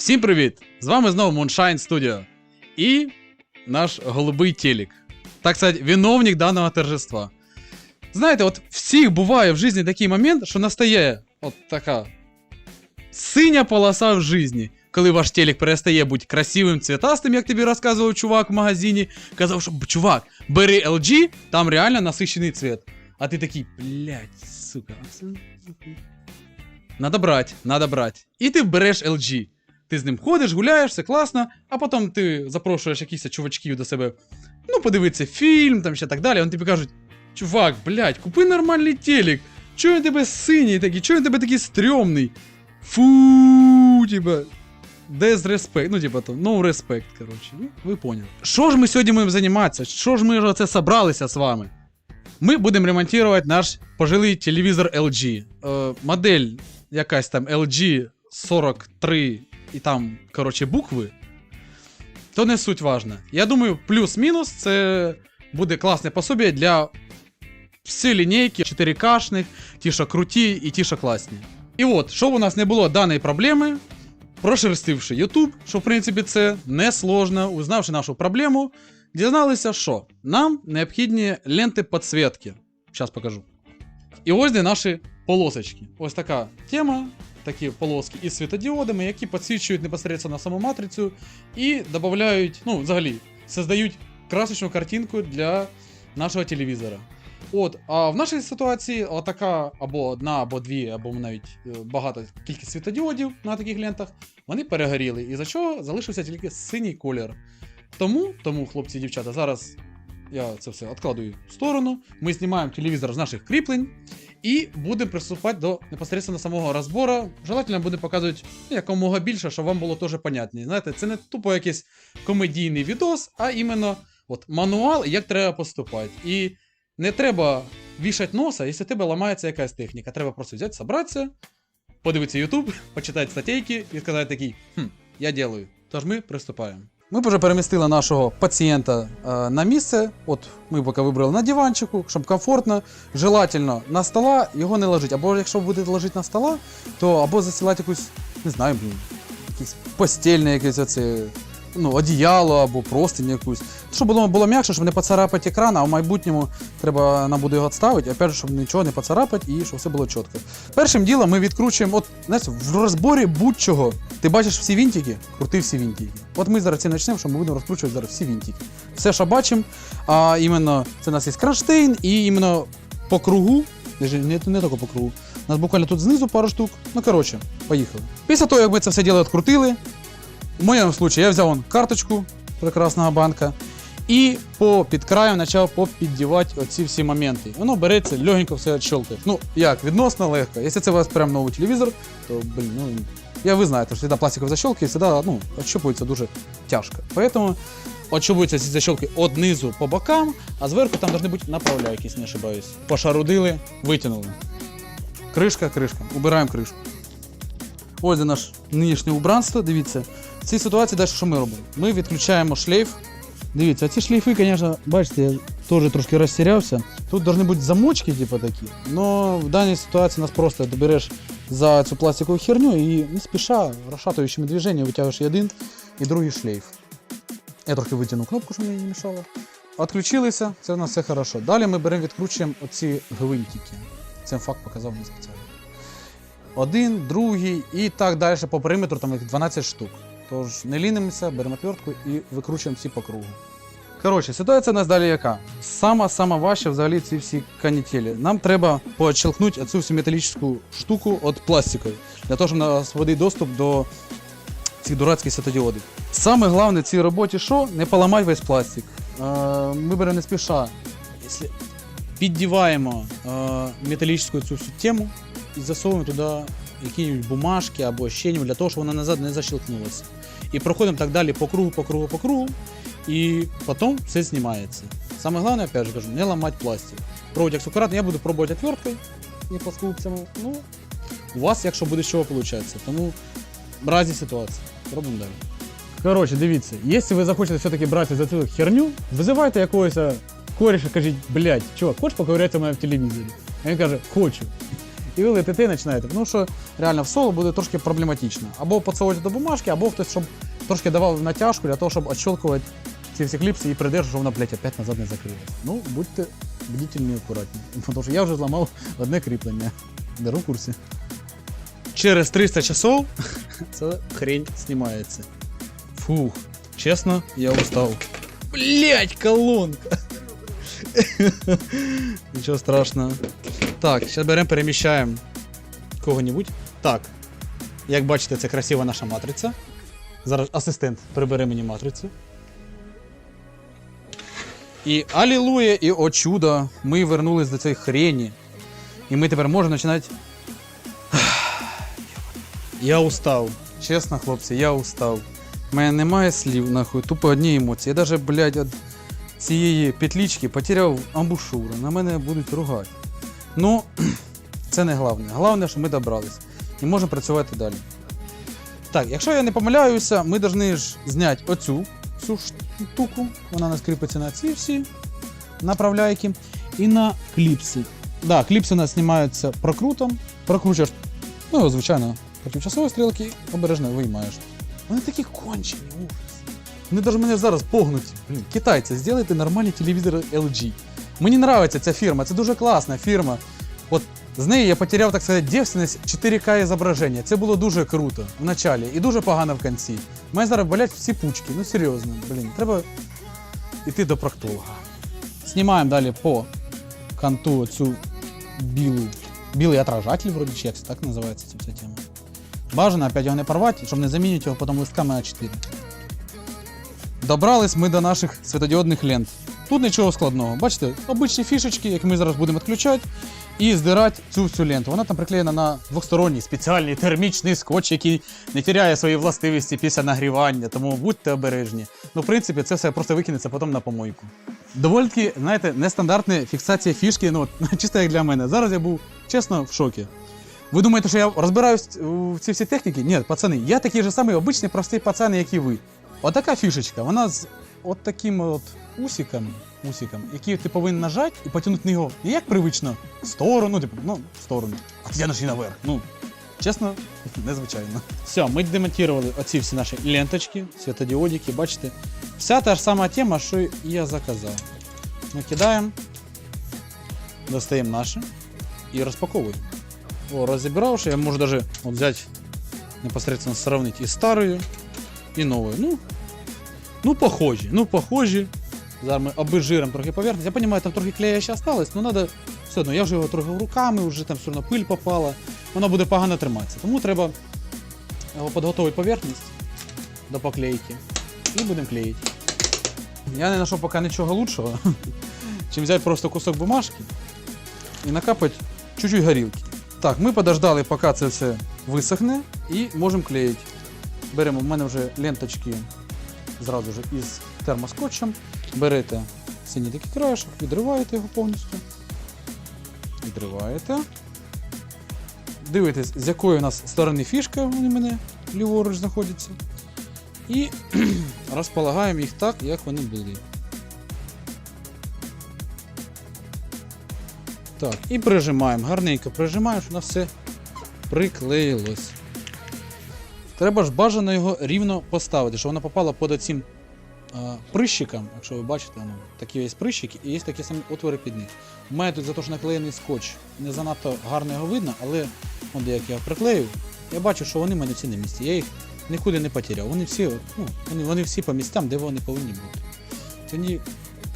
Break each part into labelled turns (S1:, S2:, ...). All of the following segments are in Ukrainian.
S1: Всім привіт! З вами знову Moonshine Studio і наш голубий телек. Так сказати, виновник даного торжества. Знаєте, от всіх буває в житті такий момент, що настає от така синя полоса в житті, коли ваш телек перестає бути красивим, цвітастим, як тобі розказував чувак в магазині. Казав, що чувак, бери LG, там реально насичений цвет. А ти такий, блядь, сука. Надо брать, надо брать. І ти береш LG. Ти з ним ходиш, гуляєш, все класно, а потім ти запрошуєш якихось чувачків до себе, ну, подивитися фільм, там ще так далі. Вони тобі кажуть: чувак, блядь, купи нормальний телек. Чого він тебе синій такий, чого він тебе такий стрьомний? Фу, типа. Без респект, ну, типа, то, no respect, коротше. Ну, ви поняли. Що ж ми сьогодні будемо займатися? Що ж ми ж оце собралися з вами? Ми будемо ремонтувати наш пожилий телевізор LG. Е, модель якась там LG 43 І там, коротше, букви. То не суть важна. Я думаю, плюс-мінус це буде класне пособие для всі лінійки 4К-шних, ті, що круті і ті, що класні. І от, щоб у нас не було даної проблеми, прошерстивши YouTube, що в принципі це не сложно, узнавши нашу проблему, дізналися, що нам необхідні ленти підсвітки. Зараз покажу. І ось де наші полосочки. Ось така тема, такі полоски із світодіодами, які підсвічують непосередньо на саму матрицю і додають, ну, взагалі, создають красочну картинку для нашого телевізора. От, а в нашій ситуації отака або одна, або дві, або навіть е, багато кількість світодіодів на таких лентах, вони перегоріли. І за що залишився тільки синій колір. Тому, тому, хлопці і дівчата, зараз я це все відкладую в сторону. Ми знімаємо телевізор з наших кріплень і будемо приступати до непосередньо самого розбору. Желательно буде показувати ну, якомога більше, щоб вам було теж понятніше. Знаєте, це не тупо якийсь комедійний відос, а іменно от, мануал, як треба поступати. І не треба вішати носа, якщо тебе ламається якась техніка. Треба просто взяти, собратися, подивитися YouTube, почитати статейки і сказати такий, хм, я делаю. Тож ми приступаємо. Ми вже перемістили нашого пацієнта е, на місце. От ми поки вибрали на диванчику, щоб комфортно. Желательно на стола його не ложити. Або якщо буде ложити на стола, то або засилати якусь, не знаю, блін, якийсь постільне якесь оце, ну, одіяло або простинь якусь. Щоб було, було м'якше, щоб не поцарапати екран, а в майбутньому треба нам буде його відставити, опять же, щоб нічого не поцарапати і щоб все було чітко. Першим ділом ми відкручуємо, от знаєш, в розборі будь-чого. Ти бачиш всі вінтики, крути всі вінтики. От ми зараз це почнемо, що ми будемо розкручувати зараз всі вінтики. Все, що бачимо, а іменно це у нас є кронштейн, і іменно по кругу, не, не тільки по кругу, у нас буквально тут знизу пару штук. Ну коротше, поїхали. Після того, як ми це все діло відкрутили, в моєму випадку я взяв вон карточку прекрасного банка і по під краєм почав попіддівати оці всі моменти. Воно береться, легенько все відщелкає. Ну, як, відносно легко. Якщо це у вас прям новий телевізор, то, блін, ну, я ви знаєте, що завжди пластикові защелки завжди, ну, відщупуються дуже тяжко. Поэтому відщупуються ці защелки од низу по бокам, а зверху там повинні бути направля, якісь, не ошибаюсь. Пошарудили, витягнули. Кришка, кришка. Убираємо кришку. Ось де нинішнє убранство. Дивіться. В цій ситуації далі що ми робимо? Ми відключаємо шлейф. Дивіться, ці шлейфи, звісно, бачите, я теж трошки розтірявся. Тут повинні бути замочки, типу такі. Но в даній ситуації нас просто добереш за цю пластикову херню і не спіша розшатуючими движеннями витягуєш один і другий шлейф. Я трохи витягну кнопку, щоб мені не мішало. Отключилися, це у нас все хорошо. Далі ми беремо, відкручуємо оці гвинтики. Цей факт показав мені спеціально. Один, другий і так далі по периметру, там їх 12 штук. Тож не лінимося, беремо отвертку і викручуємо всі по кругу. Коротше, ситуація у нас далі яка? Сама-сама важча взагалі ці всі канітелі. Нам треба почелкнути цю всю металічну штуку від пластикової, для того, щоб нас води доступ до цих дурацьких світодіодів. Саме головне в цій роботі що? Не поламати весь пластик. Е, ми беремо не спіша. Піддіваємо е, металічну цю тему і засовуємо туди якісь бумажки або ще для того, щоб вона назад не защелкнулася. І проходимо так далі по кругу, по кругу, по кругу, і потім все знімається. Саме головне, опять же кажу, не ламати пластик. Пробуйте як акуратно, я буду пробувати отверткою, не плоскогубцями. Ну, у вас, якщо буде чого виходить. Тому в разі ситуації. Робимо далі. Коротше, дивіться, якщо ви захочете все-таки брати за цю херню, визивайте якогось кореша, кажіть, блядь, чувак, хочеш поковирятися у мене в телевізорі? А він каже, хочу. І ви летите починаєте. Тому що реально в соло буде трошки проблематично. Або поцелуйте до бумажки, або хтось, щоб трошки давав натяжку для того, щоб відщелкувати ці всі кліпси і придержу, щоб вона, блядь, опять назад не закрилась. Ну, будьте бдительні і акуратні. Тому що я вже зламав одне кріплення. Беру в курсі. Через 300 часов ця хрень знімається. Фух, чесно, я устав. Блять, колонка. Нічого страшного. Так, зараз беремо, переміщаємо кого-небудь. Так. Як бачите, це красива наша матриця. Зараз асистент прибере мені матрицю. І алілуя, і о чудо, ми вернулись до цієї хрені. І ми тепер можемо починати. Я устав. Чесно, хлопці, я устав. У мене немає слів, нахуй, тупо одні емоції. Я навіть, блядь, цієї петлічки потеряв амбушуру. На мене будуть ругати. Ну, це не головне. Головне, що ми добрались. І можемо працювати далі. Так, якщо я не помиляюся, ми повинні ж зняти оцю цю штуку. Вона нас кріпиться на ці всі направляйки. І на кліпси. Да, кліпси у нас знімаються прокрутом. Прокручуєш, ну, звичайно, протичасової стрілки обережно виймаєш. Вони такі кончені, ужас. Вони навіть мене зараз погнуть. Блін, китайці, зробите нормальні телевізори LG. Мені подобається ця фірма, це дуже класна фірма. От з неї я потеряв, так сказати, дівственність 4К зображення. Це було дуже круто в началі і дуже погано в кінці. Мене зараз болять всі пучки. Ну серйозно, блін, треба йти до проктолога. Знімаємо далі по канту цю білу. Білий отражатель, вроді чи як це так називається ця тема. Бажано опять його не порвати, щоб не замінити його потім листками А4. Добрались ми до наших світодіодних лент. Тут нічого складного. Бачите, обичні фішечки, які ми зараз будемо відключати, і здирати цю всю ленту. Вона там приклеєна на двосторонній спеціальний термічний скотч, який не тіряє свої властивості після нагрівання, тому будьте обережні. Ну, в принципі, це все просто викинеться потім на помойку. Доволі таки, знаєте, нестандартна фіксація фішки, ну чисто як для мене. Зараз я був чесно в шокі. Ви думаєте, що я розбираюсь в ці всі техніки? Ні, пацани, я такий же самий обичний простий пацан, як і ви. Отака фішечка, вона з от такими от усиками, усиками, які ти повинен нажати і потягнути його не як привично в сторону, типу, ну, в сторону, а тягнеш її наверх. Ну, чесно, незвичайно. Все, ми демонтували оці всі наші ленточки, світодіодики, бачите. Вся та ж сама тема, що я заказав. Накидаємо, достаємо наше і розпаковуємо. О, розібравши, я можу даже вот взять непосредственно сравнить и старую, и новую. Ну, ну похожі, ну похожі. Зараз ми обезжиримо трохи поверхність. Я розумію, там трохи клея ще осталось, але треба все одно. Я вже його трохи руками, вже там все одно пиль попала. Воно буде погано триматися. Тому треба підготувати поверхність до поклейки. І будемо клеїти. Я не знайшов поки нічого лучшого, чим взяти просто кусок бумажки і накапати чуть-чуть горілки. Так, ми подождали, поки це все висохне, і можемо клеїти. Беремо, в мене вже ленточки зразу ж із термоскотчем. Берете синій такий краєшок, відриваєте його повністю. Відриваєте. Дивитесь, з якої у нас сторони фішка вони мене ліворуч знаходяться. І розполагаємо їх так, як вони були. Так, і прижимаємо, гарненько прижимаємо, щоб воно все приклеїлось. Треба ж бажано його рівно поставити, щоб воно попало під оцим а, прищиком, якщо ви бачите, ну, такі є прищики і є такі самі отвори під них. У мене тут за те, що наклеєний скотч, не занадто гарно його видно, але от як я його приклеїв, я бачу, що вони в мене всі на місці. Я їх нікуди не потеряв. Вони всі, ну, вони, вони всі по місцям, де вони повинні бути. Тоді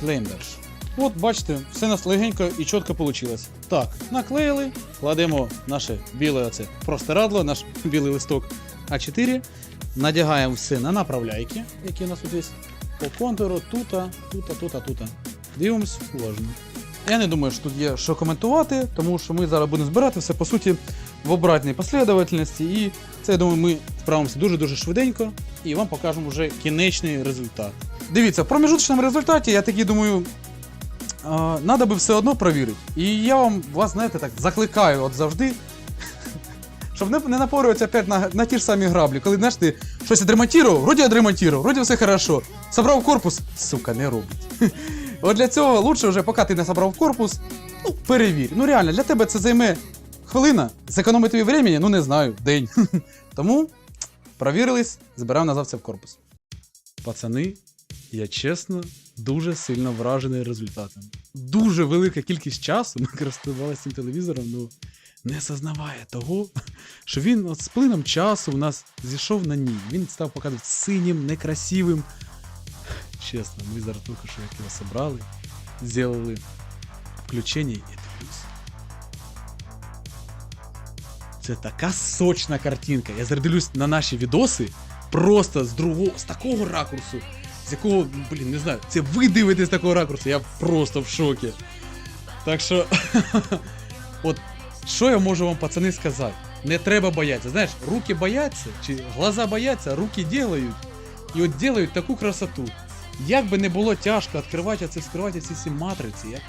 S1: клеїмо далі. От, бачите, все нас легенько і чітко вийшло. Так, наклеїли, кладемо наше біле оце простирадло, наш білий листок А4, надягаємо все на направляйки, які у нас тут є. По контуру, тута, тута, тута, тута. Дивимось уважно. Я не думаю, що тут є що коментувати, тому що ми зараз будемо збирати все по суті в обратній послідовательності. І це, я думаю, ми справимося дуже-дуже швиденько і вам покажемо вже кінечний результат. Дивіться, в проміжуточному результаті я таки думаю, а, надо би все одно провірити. І я вам вас, знаєте, так закликаю от завжди, щоб не, не напорюватися опять на, на ті ж самі граблі. Коли знаєш, ти щось відремонтував, вроді відремонтував, вроді все хорошо. Собрав корпус, сука, не робить. От для цього лучше вже, поки ти не собрав корпус, ну, перевір. Ну реально, для тебе це займе хвилина. Зекономить тобі времени, ну не знаю, день. Тому провірились, збираємо назад все в корпус. Пацани, я чесно, дуже сильно вражений результатом. Дуже велика кількість часу ми користувалися цим телевізором, ну не зазнаває того, що він от з плином часу у нас зійшов на ній. Він став показувати синім, некрасивим. Чесно, ми зараз тільки що як його собрали, зробили включення і дивлюсь. Це така сочна картинка. Я зараз на наші відоси просто з другого, з такого ракурсу, з якого, блін, не знаю, це ви дивитесь з такого ракурсу, я просто в шокі. Так що, от що я можу вам, пацани, сказати? Не треба боятися. Знаєш, руки бояться, чи глаза бояться, руки делають. І от делають таку красоту. Як би не було тяжко відкривати це, вскривати ці всі матриці, як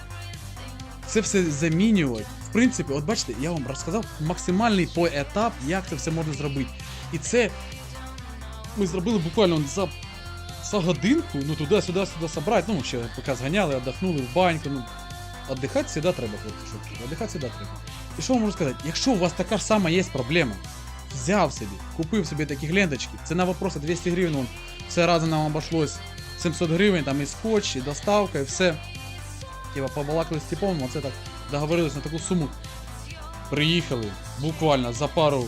S1: це все замінювати. В принципі, от бачите, я вам розказав максимальний поетап, як це все можна зробити. І це ми зробили буквально за, за годинку, ну туди-сюди сюди собрати. Ну, ще поки зганяли, віддохнули в баньку. Ну, Отдихати завжди треба, хлопці, що Отдихати завжди треба. І що вам можу сказати? Якщо у вас така ж сама є проблема, взяв собі, купив собі такі ленточки, це на вопроси 200 гривень, вон, все разом нам обошлось 700 гривень, там і скотч, і доставка, і все. Типа побалакали з типом, оце так договорились на таку суму. Приїхали, буквально за пару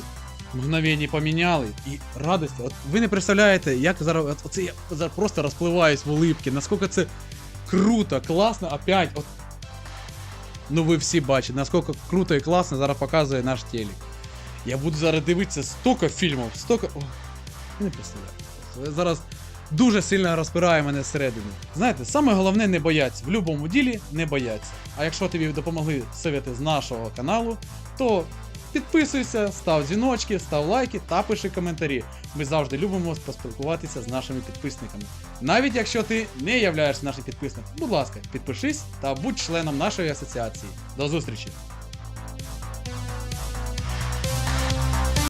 S1: мгновень поміняли і радості. От ви не представляєте, як зараз оце я зараз просто розпливаюсь в улипки, наскільки це круто, класно, опять. От, ну ви всі бачите, наскільки круто і класно зараз показує наш телек. Я буду зараз дивитися стільки фільмів, стільки. Ох, не представляю. Зараз дуже сильно розпирає мене всередині. Знаєте, саме головне не бояться. В будь-якому ділі не бояться. А якщо тобі допомогли совєти з нашого каналу, то підписуйся, став дзвіночки, став лайки та пиши коментарі. Ми завжди любимо поспілкуватися з нашими підписниками. Навіть якщо ти не являєшся нашим підписником, будь ласка, підпишись та будь членом нашої асоціації. До зустрічі!